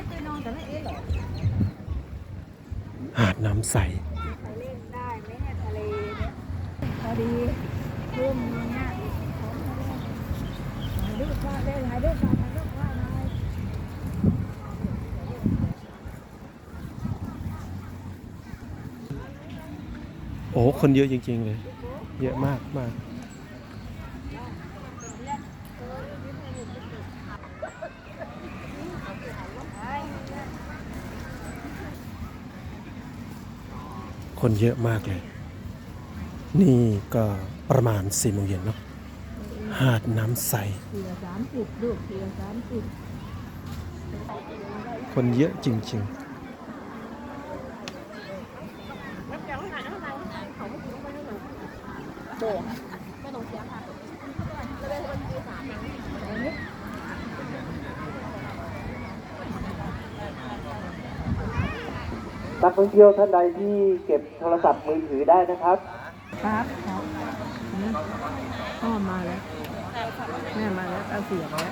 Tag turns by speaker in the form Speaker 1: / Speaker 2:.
Speaker 1: หรอา
Speaker 2: ดน้ำใส
Speaker 1: ไปเล่นได้ไหมเนี่ยทะเลเนี่ยพอดีร่วมเนี่ยถ่ายรูปว่าได้ถ่ายรูปมาถ่ายรูปว่าหน่อย
Speaker 2: โอ้ คนเยอะจริง ๆ เลย เยอะมากมาก คนเยอะมากเลย นี่ก็ประมาณสี่โมงเย็นเนาะหาดน้ำใส คนเยอะจริง ๆ
Speaker 3: นักท่องเที่ยวท่านใดที่เก็บโทรศัพท์มือถือได้นะครับ
Speaker 1: ครับครับพ่อมาแล้ว แม่มาแล้วเอาเสียงแล้ว